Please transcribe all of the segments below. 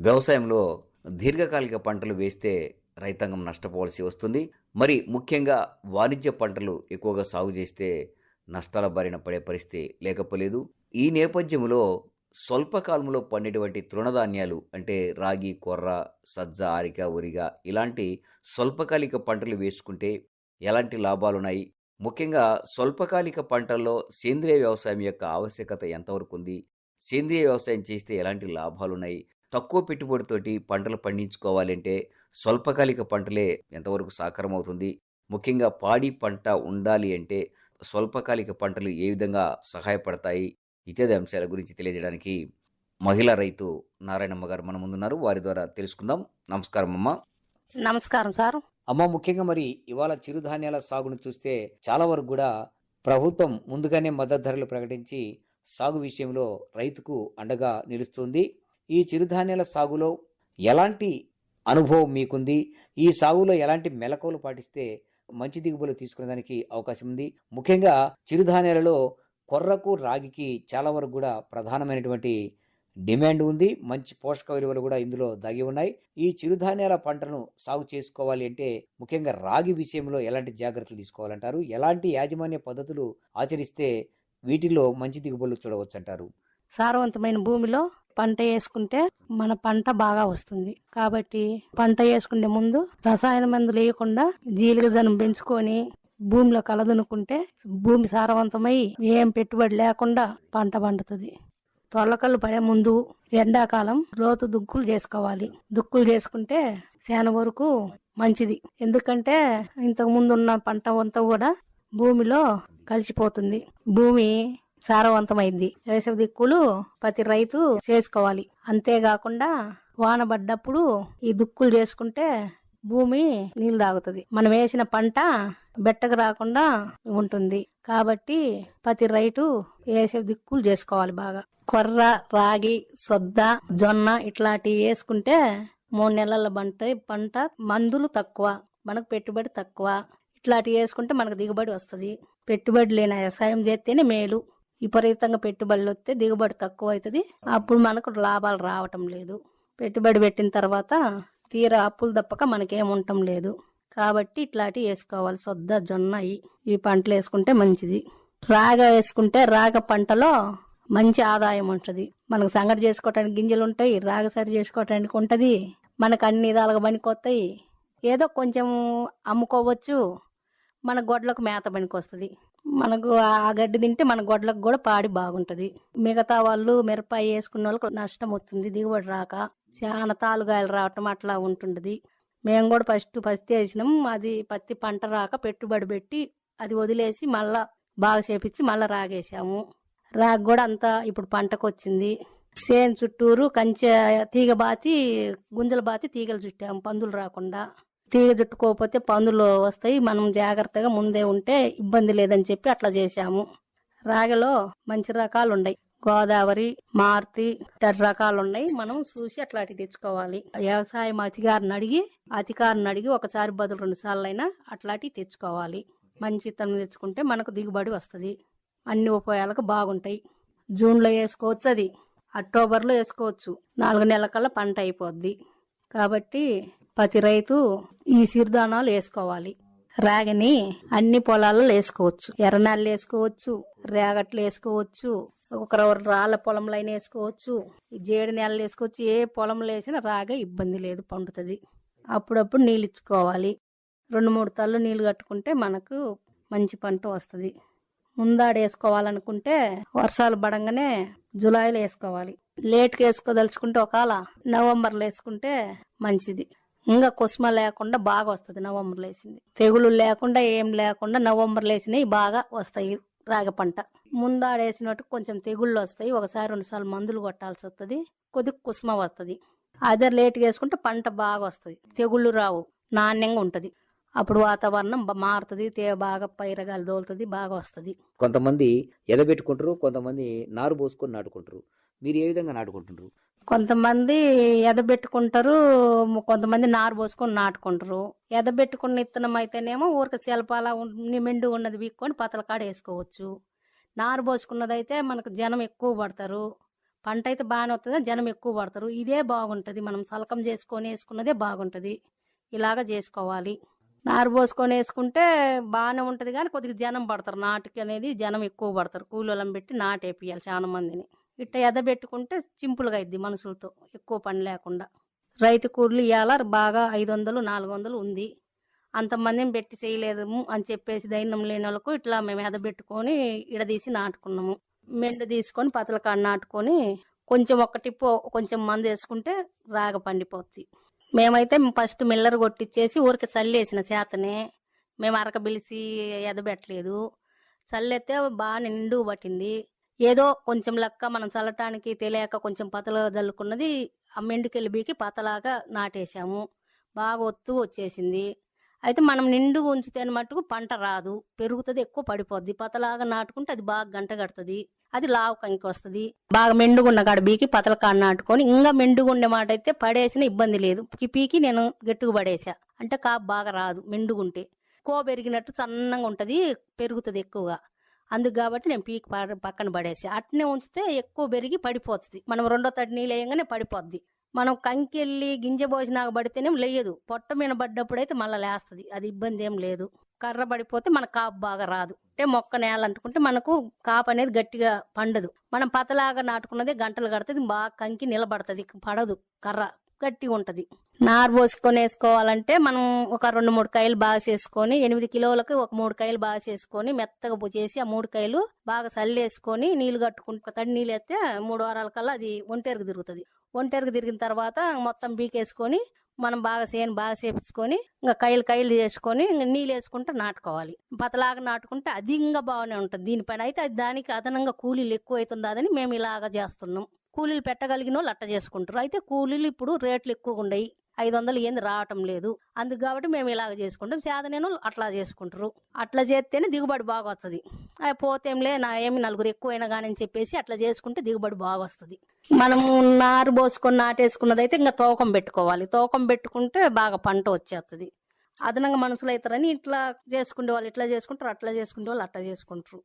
వ్యవసాయంలో దీర్ఘకాలిక పంటలు వేస్తే రైతాంగం నష్టపోవాల్సి వస్తుంది. మరి ముఖ్యంగా వాణిజ్య పంటలు ఎక్కువగా సాగు చేస్తే నష్టాల బారిన పడే పరిస్థితి లేకపోలేదు. ఈ నేపథ్యంలో స్వల్పకాలంలో పండేటువంటి తృణధాన్యాలు అంటే రాగి కొర్ర సజ్జ ఆరిక ఒరిగ ఇలాంటి స్వల్పకాలిక పంటలు వేసుకుంటే ఎలాంటి లాభాలున్నాయి? ముఖ్యంగా స్వల్పకాలిక పంటల్లో సేంద్రియ వ్యవసాయం యొక్క ఆవశ్యకత ఎంతవరకు ఉంది? సేంద్రియ వ్యవసాయం చేస్తే ఎలాంటి లాభాలున్నాయి? తక్కువ పెట్టుబడితోటి పంటలు పండించుకోవాలంటే స్వల్పకాలిక పంటలే ఎంతవరకు సాకారం అవుతుంది ముఖ్యంగా పాడి పంట ఉండాలి అంటే స్వల్పకాలిక పంటలు ఏ విధంగా సహాయపడతాయి? ఇత్యాది అంశాల గురించి తెలియజేయడానికి మహిళా రైతు నారాయణమ్మ గారు మన ముందున్నారు. వారి ద్వారా తెలుసుకుందాం. నమస్కారం అమ్మ. నమస్కారం సార్. అమ్మ ముఖ్యంగా మరి ఇవాళ చిరుధాన్యాల సాగును చూస్తే చాలా వరకు కూడా ప్రభుత్వం ముందుగానే మద్దతు ధరలు ప్రకటించి సాగు విషయంలో రైతుకు అండగా నిలుస్తుంది. ఈ చిరుధాన్యాల సాగులో ఎలాంటి అనుభవం మీకుంది? ఈ సాగులో ఎలాంటి మెలకువలు పాటిస్తే మంచి దిగుబడులు తీసుకునేదానికి అవకాశం ఉంది? ముఖ్యంగా చిరుధాన్యాలలో కొర్రకు రాగికి చాలా వరకు కూడా ప్రధానమైనటువంటి డిమాండ్ ఉంది. మంచి పోషక విలువలు కూడా ఇందులో దాగి ఉన్నాయి. ఈ చిరుధాన్యాల పంటను సాగు చేసుకోవాలి అంటే ముఖ్యంగా రాగి విషయంలో ఎలాంటి జాగ్రత్తలు తీసుకోవాలంటారు? ఎలాంటి యాజమాన్య పద్ధతులు ఆచరిస్తే వీటిలో మంచి దిగుబడులు చూడవచ్చు అంటారు సారవంతమైన భూమిలో పంట వేసుకుంటే మన పంట బాగా వస్తుంది. కాబట్టి పంట వేసుకునే ముందు రసాయన మందులు వేయకుండా జీలిగజనం పెంచుకొని భూమిలో కలదనుకుంటే భూమి సారవంతమై ఏం పెట్టుబడి లేకుండా పంట పండుతుంది. తొలకలు పడే ముందు ఎండాకాలం లోతు దుక్కులు చేసుకోవాలి. దుక్కులు చేసుకుంటే చాలా వరకు మంచిది. ఎందుకంటే ఇంతకు ముందు ఉన్న పంట అంతా కూడా భూమిలో కలిసిపోతుంది. భూమి సారవంతమైంది. వేసవి దిక్కులు ప్రతి రైతు చేసుకోవాలి. అంతేకాకుండా వాన పడ్డప్పుడు ఈ దుక్కులు చేసుకుంటే భూమి నీళ్ళు తాగుతుంది. మనం వేసిన పంట బెట్టకు రాకుండా ఉంటుంది. కాబట్టి ప్రతి రైతు వేసే దిక్కులు చేసుకోవాలి బాగా. కొర్ర రాగి సొద్ద జొన్న ఇట్లాంటివి వేసుకుంటే మూడు నెలల పంట పంట మందులు తక్కువ మనకు పెట్టుబడి తక్కువ. ఇట్లాంటివి వేసుకుంటే మనకు దిగుబడి వస్తుంది. పెట్టుబడి లేని వ్యవసాయం చేస్తేనే మేలు. విపరీతంగా పెట్టుబడులు వస్తే దిగుబడి తక్కువ అవుతుంది. అప్పుడు మనకు లాభాలు రావటం లేదు. పెట్టుబడి పెట్టిన తర్వాత తీరా అప్పులు తప్పక మనకేం లేదు. కాబట్టి ఇట్లాంటివి వేసుకోవాలి. సొద్ద జొన్న ఈ- ఈ పంటలు వేసుకుంటే మంచిది. రాగ వేసుకుంటే రాగ పంటలో మంచి ఆదాయం ఉంటుంది. మనకు సంగటి చేసుకోవటానికి గింజలు ఉంటాయి రాగ సరి చేసుకోవటానికి ఉంటుంది. మనకు అన్ని విధాలుగా పనికొస్తాయి. ఏదో కొంచెం అమ్ముకోవచ్చు. మన గొడ్లకు మేత పనికి వస్తుంది మనకు ఆ గడ్డి తింటే మన గొడ్లకు కూడా పాడి బాగుంటది. మిగతా వాళ్ళు మిరపాయి వేసుకున్న వాళ్ళకి నష్టం వస్తుంది దిగుబడి రాక చాలా తాలుగాయలు రావటం అట్లా ఉంటుండది మేము కూడా ఫస్ట్ పత్తి వేసినాం అది పత్తి పంట రాక పెట్టుబడి పెట్టి అది వదిలేసి మళ్ళా బాగా చేపించి మళ్ళా రాగేసాము. రాగి కూడా అంతా ఇప్పుడు పంటకు వచ్చింది. సేను చుట్టూరు కంచె తీగ బాతి గుంజలు బాతి తీగలు చుట్టాము పందులు రాకుండా. తీగజుట్టుకోకపోతే పందులు వస్తాయి. మనం జాగ్రత్తగా ముందే ఉంటే ఇబ్బంది లేదని చెప్పి అట్లా చేశాము. రాగిలో మంచి రకాలు ఉన్నాయి గోదావరి మారుతి రకాలు ఉన్నాయి మనం చూసి అట్లాంటివి తెచ్చుకోవాలి. వ్యవసాయం అధికారిని అడిగి అధికారిని అడిగి ఒకసారి బదులు రెండు సార్లు అయినా అట్లాంటివి తెచ్చుకోవాలి. మంచి ఇతను తెచ్చుకుంటే మనకు దిగుబడి వస్తుంది. అన్ని ఉపాయాలకు బాగుంటాయి. జూన్లో వేసుకోవచ్చు అది. అక్టోబర్లో వేసుకోవచ్చు. నాలుగు నెలల కల్లా పంట అయిపోద్ది. కాబట్టి ప్రతి రైతు ఈ సిరిధానాలు వేసుకోవాలి. రాగిని అన్ని పొలాల్లో వేసుకోవచ్చు. ఎర్రనాళ్ళు వేసుకోవచ్చు రేగట్లు వేసుకోవచ్చు ఒక రాళ్ళ పొలంలో అయినా వేసుకోవచ్చు జేడి నెలలు వేసుకోవచ్చు. ఏ పొలంలో వేసినా రాగా ఇబ్బంది లేదు పండుతుంది. అప్పుడప్పుడు నీళ్ళు ఇచ్చుకోవాలి. రెండు మూడు తల్లు నీళ్ళు కట్టుకుంటే మనకు మంచి పంట వస్తుంది. ముందాడు వేసుకోవాలనుకుంటే వర్షాలు పడంగానే జులైలో వేసుకోవాలి. లేట్గా వేసుకోదలుచుకుంటే ఒకవేళ నవంబర్లో వేసుకుంటే మంచిది. ఇంకా కుస్మ లేకుండా బాగా వస్తుంది. నవంబర్లో వేసింది తెగులు లేకుండా ఏం లేకుండా నవంబర్లో వేసినవి బాగా వస్తాయి రాగి పంట. ముందాడేసినట్టు కొంచెం తెగుళ్ళు వస్తాయి. ఒకసారి రెండుసార్లు మందులు కొట్టాల్సి వస్తుంది. కొద్దిగా కుసుమ వస్తుంది. అదే లేట్గా వేసుకుంటే పంట బాగా వస్తుంది. తెగుళ్ళు రావు. నాణ్యంగా ఉంటుంది. అప్పుడు వాతావరణం మారుతుంది. తే బాగా పైరగాలి దోలుతుంది బాగా వస్తుంది. కొంతమంది ఎదబెట్టుకుంటారు. కొంతమంది నారు పోసుకొని నాటుకుంటారు. మీరు ఏ విధంగా నాటుకుంటున్నారు కొంతమంది ఎదబెట్టుకుంటారు కొంతమంది నారు పోసుకొని నాటుకుంటారు. ఎదబెట్టుకున్న ఇత్తనం అయితేనేమో ఊరికి శిల్పాల మెండు ఉన్నది వీక్కొని పతల కాడ వేసుకోవచ్చు. నారు పోసుకున్నది అయితే మనకు జనం ఎక్కువ పడతారు. పంట అయితే బాగానే వస్తుంది జనం ఎక్కువ పడతారు. ఇదే బాగుంటుంది. మనం సలకం చేసుకొని వేసుకున్నదే బాగుంటుంది. ఇలాగ చేసుకోవాలి. నారు పోసుకొని వేసుకుంటే బాగానే ఉంటుంది కానీ కొద్దిగా జనం పడతారు. నాటుకి అనేది జనం ఎక్కువ పడతారు. కూలోళ్ళం పెట్టి నాటు చాలా మందిని ఇట్ట ఎదబెట్టుకుంటే సింపుల్గా అయింది మనుషులతో ఎక్కువ పని లేకుండా. రైతు కూర్లు ఇవాళ బాగా ఐదు వందలు నాలుగు వందలు ఉంది అంతమందిని పెట్టి చేయలేదు అని చెప్పేసి ధైర్యం లేని వాళ్ళకు ఇట్లా మేము ఎదబెట్టుకొని ఇడదీసి నాటుకున్నాము. మెండు తీసుకొని పతల కాడ నాటుకొని కొంచెం ఒకటి కొంచెం మందు వేసుకుంటే రాగ పండిపోద్ది. మేమైతే ఫస్ట్ మిల్లర్ కొట్టించేసి ఊరికి చల్లేసిన చేతనే మేము అరక పిలిచి ఎదబెట్టలేదు. చల్లెత్తే బాగా నిండు పట్టింది. ఏదో కొంచెం లెక్క మనం చల్లటానికి తెలియక కొంచెం పతలుగా జల్లుకున్నది ఆ మెండుకెళ్ళి బీకి పతలాగా నాటేశాము. బాగా ఒత్తు వచ్చేసింది. అయితే మనం నిండుగా ఉంచితే మట్టుకు పంట రాదు. పెరుగుతుంది ఎక్కువ పడిపోద్ది. పతలాగా నాటుకుంటే అది బాగా గంట కడుతుంది అది లావు కంకి వస్తుంది. బాగా మెండుగున్న కాడ బీకి పతల కాడ నాటుకొని ఇంకా మెండుగుండే మాట అయితే పడేసిన ఇబ్బంది లేదు. పీకి నేను గట్టుకు పడేసా అంటే కాపు బాగా రాదు మెండుగుంటే. కో పెరిగినట్టు సన్నంగా ఉంటుంది పెరుగుతుంది ఎక్కువగా. అందుకు కాబట్టి నేను పీకి పడ- పక్కన పడేసి అట్నే ఉంచితే ఎక్కువ పెరిగి పడిపోతుంది. మనం రెండో తడి నీళ్ళు వేయంగానే పడిపోద్ది. మనం కంకెళ్ళి గింజ భోజనాక పడితేనేం లేయదు. పొట్ట మీద పడ్డప్పుడైతే మళ్ళీ లేస్తుంది. అది ఇబ్బంది ఏం లేదు. కర్ర పడిపోతే మన కాపు బాగా రాదు. అంటే మొక్క నేల అంటుకుంటే మనకు కాపు అనేది గట్టిగా పండదు. మనం పతలాగా నాటుకున్నది గంటలు కడుతుంది బాగా కంకి నిలబడుతుంది పడదు కర్ర. గట్టి ఉంటది. నారు పోసుకొని వేసుకోవాలంటే మనం ఒక రెండు మూడు కాయలు బాగా చేసుకొని ఎనిమిది కిలోలకు ఒక మూడు కాయలు బాగా చేసుకొని మెత్తగా చేసి ఆ మూడు కాయలు బాగా చల్లేసుకొని నీళ్ళు కట్టుకుంటే తడి నీళ్ళు వేస్తే మూడు వారాల కల్లా అది ఒంటేరుకు తిరుగుతుంది. ఒంటేరుకు తిరిగిన తర్వాత మొత్తం బీకేసుకొని మనం బాగా సేను బాగా చేపించుకొని ఇంకా కైలు కైలు చేసుకొని ఇంకా నీళ్ళు వేసుకుంటే నాటుకోవాలి. పతలాగా నాటుకుంటే అది ఇంకా బాగానే ఉంటుంది. దీనిపైన అయితే అది దానికి అదనంగా కూలీలు ఎక్కువ అవుతుందని మేము ఇలాగా చేస్తున్నాం. కూలీలు పెట్టగలిగిన వాళ్ళు అట్ట చేసుకుంటారు. అయితే కూలీలు ఇప్పుడు రేట్లు ఎక్కువగా ఉన్నాయి ఐదు వందలు ఏంది? రావటం లేదు. అందుకు కాబట్టి మేము ఇలాగ చేసుకుంటాం. సేదనేను అట్లా చేసుకుంటారు. అట్లా చేస్తేనే దిగుబడి బాగా వస్తుంది అవి పోతేంలే నా ఏమి నలుగురు ఎక్కువైనా కానీ అని చెప్పేసి అట్లా చేసుకుంటే దిగుబడి బాగా వస్తుంది మనము నారు పోసుకొని నాటేసుకున్నది అయితే ఇంకా తూకం పెట్టుకోవాలి. తూకం పెట్టుకుంటే బాగా పంట వచ్చేస్తుంది అదనంగా మనుషులు అవుతారని ఇట్లా చేసుకునే వాళ్ళు ఇట్లా చేసుకుంటారు అట్లా చేసుకునే వాళ్ళు అట్లా చేసుకుంటారు.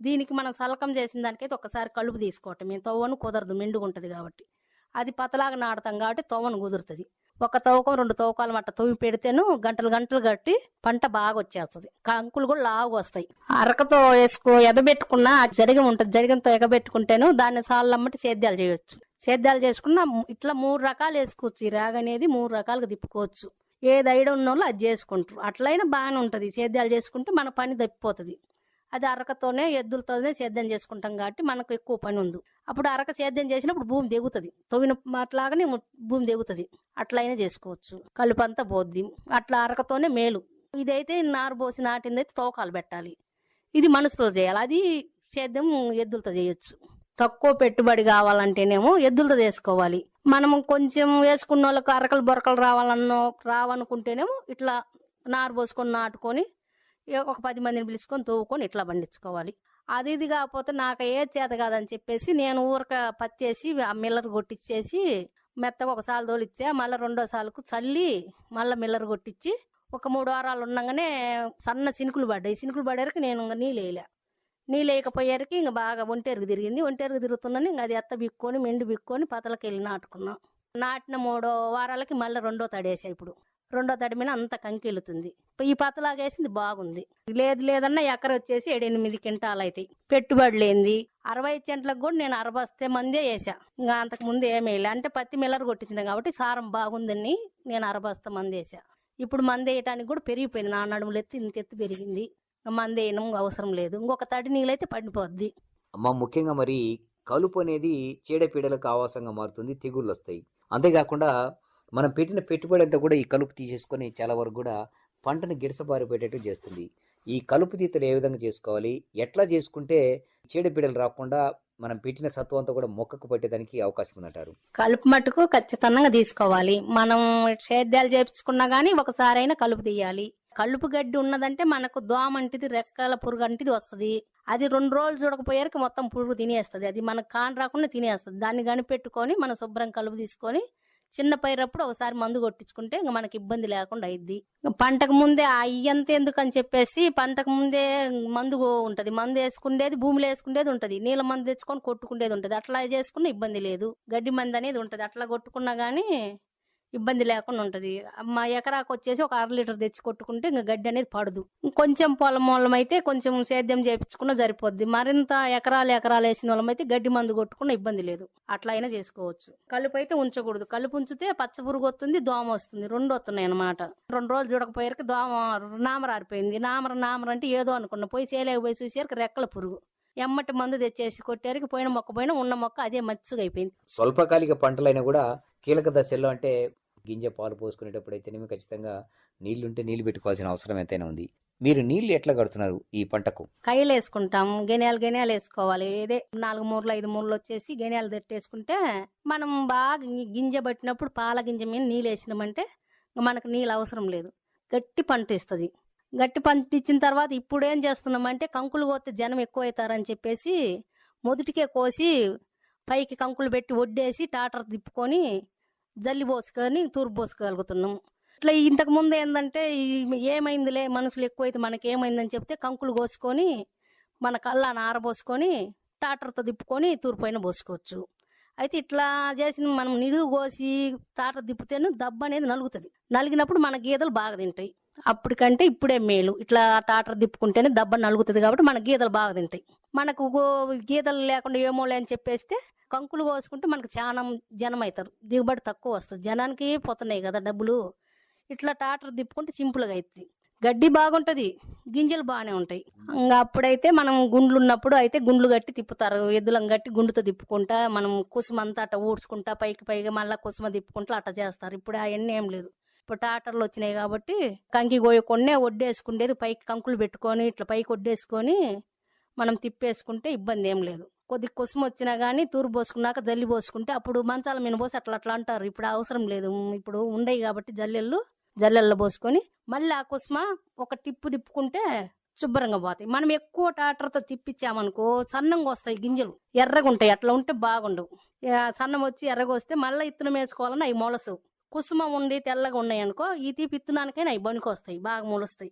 దీనికి మనం సలకం చేసిన దానికైతే ఒకసారి కలుపు తీసుకోవటం. మేము తవ్వను కుదరదు మెండుగా ఉంటుంది కాబట్టి. అది పతలాగా నాడతాం కాబట్టి తవ్వను కుదురుతుంది. ఒక తవ్వకం రెండు తవ్వకాలు మట్ట తవ్వి పెడితేను గంటలు గంటలు కట్టి పంట బాగా వచ్చేస్తుంది కంకులు కూడా లావు వస్తాయి అరకతో వేసుకో ఎగబెట్టుకున్న జరిగి ఉంటుంది. జరిగంతో ఎగబెట్టుకుంటేను దాన్ని సాళ్ళమ్మటి సేద్యాలు చేయొచ్చు. సేద్యాలు చేసుకున్న ఇట్లా మూడు రకాలు వేసుకోవచ్చు. ఈ రాగ అనేది మూడు రకాలుగా తిప్పుకోవచ్చు. ఏది ఐడ ఉన్న వాళ్ళు అది చేసుకుంటారు. అట్లయినా బాగానే ఉంటుంది. సేద్యాలు చేసుకుంటే మన పని తప్పిపోతుంది అది అరకతోనే ఎద్దులతోనే సేద్యం చేసుకుంటాం కాబట్టి మనకు ఎక్కువ పని ఉంది. అప్పుడు అరక సేద్యం చేసినప్పుడు భూమి దిగుతుంది తవ్విన అట్లాగనే భూమి దిగుతుంది అట్లయినా చేసుకోవచ్చు. కలుపంతా పోద్ది. అట్లా అరకతోనే మేలు. ఇదైతే నారు పోసి నాటిందైతే తోకాలు పెట్టాలి. ఇది మనుషులతో చేయాలి. అది సేద్యం ఎద్దులతో చేయొచ్చు. తక్కువ పెట్టుబడి కావాలంటేనేమో ఎద్దులతో చేసుకోవాలి. మనం కొంచెం వేసుకున్న వాళ్ళకి అరకలు బొరకలు రావాలన్నో రావనుకుంటేనేమో ఇట్లా నారు పోసుకొని నాటుకొని ఒక పది మందిని పిలుచుకొని తోవుకొని ఇట్లా పండించుకోవాలి. అది ఇది కాకపోతే నాకు ఏ చేత కాదని చెప్పేసి నేను ఊరక పత్తేసి ఆ మిల్లర్ కొట్టించేసి మెత్తగా ఒకసారి తోలిచ్చా. మళ్ళీ రెండో సాలుకు చల్లి మళ్ళీ మిల్లర్ కొట్టించి ఒక మూడు వారాలు ఉండగానే సన్న సినుకులు పడ్డాయి. సినుకులు పడేరికి నేను ఇంకా నీళ్ళు వేయలే. నీళ్ళు వేయకపోయేరికి ఇంకా బాగా ఒంటేరుకు తిరిగింది. ఒంటేరుకు తిరుగుతున్నాను ఇంకా అది ఎత్త బిక్కొని మెండు బిక్కొని పతలకి వెళ్ళి నాటుకున్నాం. నాటిన మూడో వారాలకి మళ్ళీ రెండో తడేసా ఇప్పుడు. రెండో తడి మీద అంత కంకిలుతుంది. ఈ పతలాగేసింది బాగుంది. లేదు లేదన్నా ఎకర వచ్చేసి ఏడెనిమిది క్వింటాలు అవుతాయి పెట్టుబడి లేనిది. అరవై చెంట్లకు కూడా నేను అరబస్తే మందే వేసా ఇంకా అంతకు ముందు ఏమీ వేయలే. అంటే పత్తి మిల్లర్ కొట్టించింది కాబట్టి సారం బాగుందని నేను అరబస్త మంది వేసా ఇప్పుడు మంది వేయటానికి కూడా పెరిగిపోయింది. నా నడుములు ఎత్తి ఇంత ఎత్తు పెరిగింది. మంది వేయడం అవసరం లేదు. ఇంకొక తడి నీళ్ళైతే పడిపోద్ది. అమ్మ ముఖ్యంగా మరి కలుపు అనేది చీడపీడలకు ఆవాసంగా మారుతుంది తెగుళ్ళు వస్తాయి. అంతేకాకుండా మనం పెట్టిన పెట్టుబడి అంతా కూడా ఈ కలుపు తీసేసుకొని చాలా వరకు కూడా పంటను గిడసబారిపోయేటట్టు చేస్తుంది. ఈ కలుపు తీతలు ఏ విధంగా చేసుకోవాలి? ఎట్లా చేసుకుంటే చీడపీడలు రాకుండా మనం పెట్టిన సత్వం అంతా కూడా మొక్కకు పట్టేదానికి అవకాశం ఉందంటారు? కలుపు మట్టుకు ఖచ్చితంగా తీసుకోవాలి. మనం సేద్యాలు చేపించుకున్నా గానీ ఒకసారైనా కలుపు తీయాలి. కలుపు గడ్డి ఉన్నదంటే మనకు దోమ అంటిది రెక్కల పురుగు అంటిది వస్తుంది. అది రెండు రోజులు చూడకపోయేరికి మొత్తం పురుగు తినేస్తుంది. అది మనకు కాన్ రాకుండా తినేస్తుంది. దాన్ని కనిపెట్టుకొని మనం శుభ్రం కలుపు తీసుకొని చిన్న పైరప్పుడు ఒకసారి మందు కొట్టించుకుంటే ఇంకా మనకి ఇబ్బంది లేకుండా అయింది పంటకు ముందే అయ్యంత ఎందుకని చెప్పేసి పంటకు ముందే మందు ఉంటది. మందు వేసుకునేది భూమిలో వేసుకునేది ఉంటది. నీళ్ళ మందు తెచ్చుకొని కొట్టుకునేది ఉంటది. అట్లా చేసుకున్న ఇబ్బంది లేదు. గడ్డి మంది అనేది ఉంటది. అట్లా కొట్టుకున్నా గానీ ఇబ్బంది లేకుండా ఉంటుంది. మా ఎకరాకు వచ్చేసి ఒక అర లీటర్ తెచ్చి కొట్టుకుంటే ఇంకా గడ్డి అనేది పడదు. కొంచెం పొలం మూలమైతే అయితే కొంచెం సేద్యం చేయించుకున్న సరిపోద్ది. మరింత ఎకరాలు ఎకరాలు వేసిన వాళ్ళం అయితే గడ్డి మందు కొట్టుకున్న ఇబ్బంది లేదు. అట్లా అయినా చేసుకోవచ్చు. కలుపు అయితే ఉంచకూడదు. కలుపు ఉంచితే పచ్చ పురుగు వస్తుంది దోమ వస్తుంది. రెండు వస్తున్నాయి అన్నమాట. రెండు రోజులు చూడకపోయేసరికి దోమ నామర ఆరిపోయింది. నామర నామర అంటే ఏదో అనుకున్నా. పోయి సేలేకి పోయి చూసేసరికి రెక్కల పురుగు. ఎమ్మటి మందు తెచ్చేసి కొట్టేరికి పోయిన మొక్క పోయిన ఉన్న మొక్క అదే మచ్చుగా అయిపోయింది. స్వల్పకాలిక పంటలైనా కూడా కీలక దశల్లో అంటే గింజ పాలు పోసుకునేటప్పుడు అయితేనేమి ఖచ్చితంగా నీళ్ళుంటే నీళ్ళు పెట్టుకోవాల్సిన అవసరం ఎంతైనా ఉంది. మీరు నీళ్ళు ఎట్లా కడుతున్నారు ఈ పంటకు? కయ్యలు వేసుకుంటాం గెనియాలు గెనియాలు వేసుకోవాలి. ఏదే నాలుగు మూరలు ఐదు మూరలు వచ్చేసి గెనియాలు తట్టేసుకుంటే మనం బాగా గింజ పట్టినప్పుడు పాల గింజ మీద నీళ్ళు వేసినామంటే మనకు నీళ్ళు అవసరం లేదు. గట్టి పంట ఇస్తుంది. గట్టి పంట ఇచ్చిన తర్వాత ఇప్పుడు ఏం చేస్తున్నామంటే కంకులు కోస్తే జనం ఎక్కువ అవుతారని చెప్పేసి మొదటికే కోసి పైకి కంకులు పెట్టి వడ్డేసి టాటర్ తిప్పుకొని జల్లి పోసుకొని తూర్పు పోసుకోగలుగుతున్నాం ఇట్లా ఇంతకు ముందు ఏంటంటే ఈ- ఏమైందిలే మనుషులు ఎక్కువైతే మనకి ఏమైందని చెప్తే కంకులు కోసుకొని మన కళ్ళని ఆరబోసుకొని టాటర్తో తిప్పుకొని తూర్పైన పోసుకోవచ్చు. అయితే ఇట్లా చేసిన మనం నిలువు కోసి టాటర్ తిప్పితేనే దెబ్బ అనేది నలుగుతుంది. నలిగినప్పుడు మన గీతలు బాగా తింటాయి. అప్పటికంటే ఇప్పుడే మేలు. ఇట్లా టాటర్ తిప్పుకుంటేనే దెబ్బ నలుగుతుంది కాబట్టి మన గీతలు బాగా తింటాయి. మనకు గో- లేకుండా ఏమోలే అని చెప్పేస్తే కంకులు కోసుకుంటే మనకు చాలా జనం అవుతారు దిగుబడి తక్కువ వస్తుంది. జనానికి పోతున్నాయి కదా డబ్బులు. ఇట్లా టాటర్ తిప్పుకుంటే సింపుల్గా అవుతుంది గడ్డి బాగుంటుంది. గింజలు బాగానే ఉంటాయి. ఇంకా అప్పుడైతే మనం గుండ్లు ఉన్నప్పుడు అయితే గుండ్లు కట్టి తిప్పుతారు. ఎద్దులం కట్టి గుండుతో తిప్పుకుంటా మనం కుసుమ అంతా అట్ట ఊడ్చుకుంటా పైకి పైగా మళ్ళీ కుసుమ తిప్పుకుంటా అట్ట చేస్తారు. ఇప్పుడు అవన్నీ ఏం లేదు. ఇప్పుడు టాటర్లు వచ్చినాయి కాబట్టి కంకి కోయకుండా వడ్డేసుకుండేది పైకి కంకులు పెట్టుకొని ఇట్లా పైకి వడ్డేసుకొని మనం తిప్పేసుకుంటే ఇబ్బంది ఏం లేదు. కొద్ది కుసుమ వచ్చినా కానీ తూరు పోసుకున్నాక జల్లి పోసుకుంటే అప్పుడు మంచాల మీద పోసి అట్లా అట్లా అంటారు. ఇప్పుడు అవసరం లేదు. ఇప్పుడు ఉండయి కాబట్టి జల్లెళ్ళు జల్లెల్లో పోసుకొని మళ్ళీ ఆ కుసుమ ఒక టిప్పు తిప్పుకుంటే శుభ్రంగా పోతాయి. మనం ఎక్కువ టాటర్తో తిప్పించామనుకో సన్నంగా వస్తాయి గింజలు. ఎర్రగా ఉంటాయి. అట్లా ఉంటే బాగుండవు. సన్నం వచ్చి ఎర్రగా వస్తే మళ్ళీ ఇత్తనం వేసుకోవాలని అవి మొలసవు. కుసుమ ఉండి తెల్లగా ఉన్నాయి అనుకో ఈ తీపి ఇత్తనానికైనా అవి బనికి వస్తాయి బాగా మొలుస్తాయి.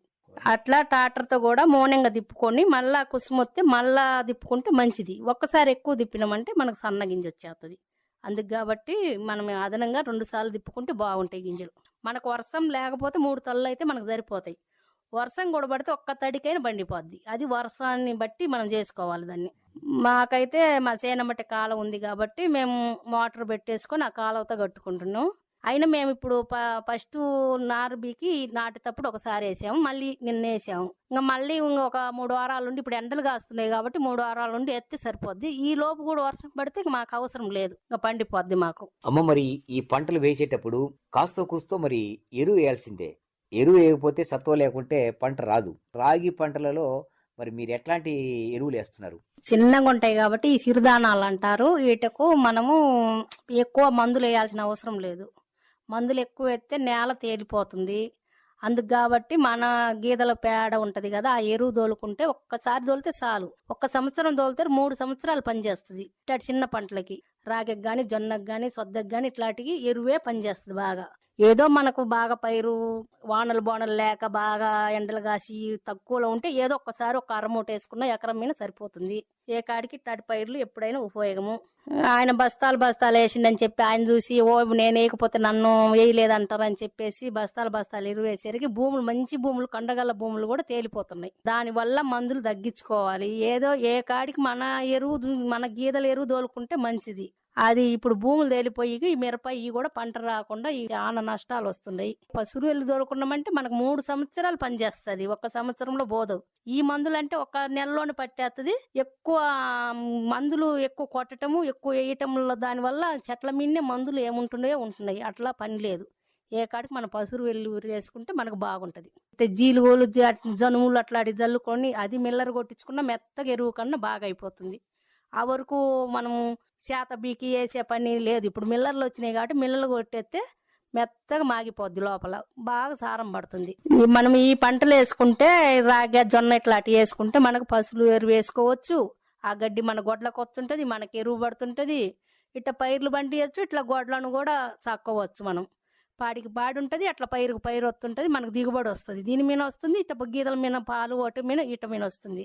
అట్లా టాటర్తో కూడా మౌనంగా తిప్పుకొని మళ్ళా కుసుమ వస్తే మళ్ళా తిప్పుకుంటే మంచిది. ఒక్కసారి ఎక్కువ తిప్పినామంటే మనకు సన్న గింజ వచ్చేస్తుంది అందుకు కాబట్టి మనం అదనంగా రెండు సార్లు తిప్పుకుంటే బాగుంటాయి గింజలు. మనకు వర్షం లేకపోతే మూడు తల్లు అయితే మనకు సరిపోతాయి. వర్షం కూడా పడితే ఒక్క తడికైనా బండిపోద్ది అది వర్షాన్ని బట్టి మనం చేసుకోవాలి దాన్ని. మాకైతే మా సేనమ్మటి కాలం ఉంది కాబట్టి మేము మోటార్ పెట్టేసుకొని ఆ కాలువతో కట్టుకుంటున్నాం. అయినా మేము ఇప్పుడు ఫస్ట్ నారు బీకి నాటేటప్పుడు ఒకసారి వేసాము మళ్ళీ నిన్న వేసాము. ఇంకా మళ్ళీ ఇంకొక మూడు వారాల నుండి ఇప్పుడు ఎండలు కాస్తున్నాయి కాబట్టి మూడు వారాల నుండి ఎత్తే సరిపోద్ది. ఈ లోపు కూడా వర్షం పడితే ఇంక మాకు అవసరం లేదు ఇంకా పండిపోద్ది మాకు. అమ్మ మరి ఈ పంటలు వేసేటప్పుడు కాస్తో కూస్తో మరి ఎరువు వేయాల్సిందే. ఎరువు వేయకపోతే సత్వ లేకుంటే పంట రాదు. రాగి పంటలలో మరి మీరు ఎట్లాంటి ఎరువులు వేస్తున్నారు? చిన్నగా ఉంటాయి కాబట్టి ఈ సిరిధానాలు అంటారు. వీటకు మనము ఎక్కువ మందులు వేయాల్సిన అవసరం లేదు. మందులు ఎక్కువ వేస్తే నేల తేలిపోతుంది. అందుకు కాబట్టి మన గీదల పేడ ఉంటుంది కదా ఆ ఎరువు దోలుకుంటే ఒక్కసారి దోలితే చాలు ఒక్క సంవత్సరం దోలితే మూడు సంవత్సరాలు పనిచేస్తుంది. ఇట్లాంటి చిన్న పంటలకి రాగకి కానీ జొన్నకు కానీ సొద్దకు కానీ ఇట్లాంటివి ఎరువే పనిచేస్తుంది బాగా. ఏదో మనకు బాగా పైరు వానలు బోనలు లేక బాగా ఎండలు కాసి తక్కువలో ఉంటే ఏదో ఒక్కసారి ఒక అరమూట వేసుకున్న ఎకరం మీద సరిపోతుంది. ఏ కాడికి తడి పైర్లు ఎప్పుడైనా ఉపయోగము. ఆయన బస్తాలు బస్తాలు వేసిండని చెప్పి ఆయన చూసి ఓ నేను వేయకపోతే నన్ను వేయలేదంటారని చెప్పేసి బస్తాలు బస్తాలు ఎరువు భూములు మంచి భూములు కండగల భూములు కూడా తేలిపోతున్నాయి. దానివల్ల మందులు తగ్గించుకోవాలి. ఏదో ఏ కాడికి మన ఎరువు మన గీదల ఎరువు దోలుకుంటే మంచిది. అది ఇప్పుడు భూములు తేలిపోయి మిరప ఇవి కూడా పంట రాకుండా చాలా నష్టాలు వస్తున్నాయి. పసురు దొరకున్నామంటే మనకు మూడు సంవత్సరాలు పనిచేస్తుంది ఒక్క సంవత్సరంలో పోదు. ఈ మందులు అంటే ఒక నెలలోనే పట్టేస్తుంది ఎక్కువ మందులు ఎక్కువ కొట్టటము ఎక్కువ వేయటంలో దానివల్ల చెట్ల మీదనే మందులు ఏముంటున్నాయో ఉంటున్నాయి. అట్లా పని లేదు. ఏ కాడికి మన పసురు వెళ్ళి వేసుకుంటే మనకు బాగుంటది. అయితే జీలుగోలు జనుములు అట్లాంటి జల్లుకొని అది మిల్లర్ కొట్టించుకున్న మెత్తగా ఎరువు కన్నా బాగా అయిపోతుంది. ఆ వరకు మనము చేత బీకి వేసే పని లేదు. ఇప్పుడు మిల్లర్లు వచ్చినాయి కాబట్టి మిల్లర్లు కొట్టేస్తే మెత్తగా మాగిపోద్ది లోపల. బాగా సారం పడుతుంది. మనం ఈ పంటలు వేసుకుంటే రాగి జొన్న ఇట్లాంటివి వేసుకుంటే మనకు పసులు ఎరువు వేసుకోవచ్చు. ఆ గడ్డి మన గొడ్లకు వస్తుంటుంది మనకి ఎరువు పడుతుంటుంది. ఇట్లా పైర్లు పండియచ్చు ఇట్లా గొడ్లను కూడా చక్కవచ్చు మనం. పాడికి పాడి ఉంటుంది అట్లా పైరుకు పైరు వస్తుంటుంది మనకు దిగుబడి వస్తుంది. దీని మీద వస్తుంది ఇట్ట గీతల మీద పాలు ఓటు మీద ఇట మీద వస్తుంది.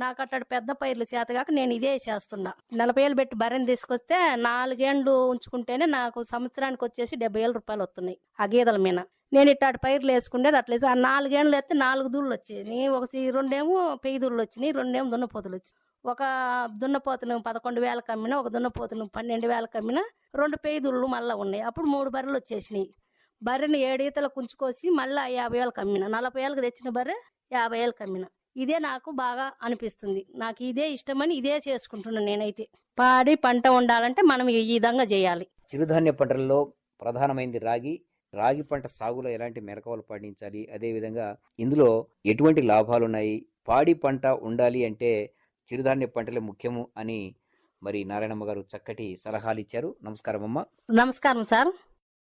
నాకు అట్టాడు పెద్ద పైర్లు చేతగాక నేను ఇదే చేస్తున్నా. నలభై ఏళ్ళు పెట్టి బర్రెని తీసుకొస్తే నాలుగేండ్లు ఉంచుకుంటేనే నాకు సంవత్సరానికి వచ్చేసి డెబ్బై ఏళ్ళ రూపాయలు వస్తున్నాయి ఆ గీదల మీద. నేను ఇట్టాడు పైర్లు వేసుకుంటే అట్లేసి ఆ నాలుగేండ్లు వేస్తే నాలుగు దూళ్ళు వచ్చాయి ఒకటి రెండేమో పెయ్యి దూళ్ళు వచ్చినాయి రెండేమో దున్నపోతులు వచ్చినాయి. ఒక దున్నపోతులు పదకొండు వేలకు అమ్మిన ఒక దున్నపోతులు పన్నెండు వేలకు అమ్మిన రెండు పెయ్యి దూళ్ళు మళ్ళీ ఉన్నాయి. అప్పుడు మూడు బర్రెలు వచ్చేసినాయి. బర్రెని ఏడీతలకు కుంచుకోసి మళ్ళీ యాభై వేలకు అమ్మిన నలభై ఏళ్ళకి తెచ్చిన బర్రె యాభై వేలు అమ్మిన ఇదే నాకు బాగా అనిపిస్తుంది. నాకు ఇదే ఇష్టమని ఇదే చేసుకుంటున్నాను నేనైతే. పాడి పంట ఉండాలంటే మనం ఈ విధంగా చేయాలి. చిరుధాన్య పంటలలో ప్రధానమైనది రాగి. రాగి పంట సాగులో ఎలాంటి మెరకవలు పండించాలి? అదేవిధంగా ఇందులో ఎటువంటి లాభాలు ఉన్నాయి? పాడి పంట ఉండాలి అంటే చిరుధాన్య పంటలే ముఖ్యము అని మరి నారాయణమ్మ గారు చక్కటి సలహాలు ఇచ్చారు. నమస్కారం అమ్మ నమస్కారం సార్.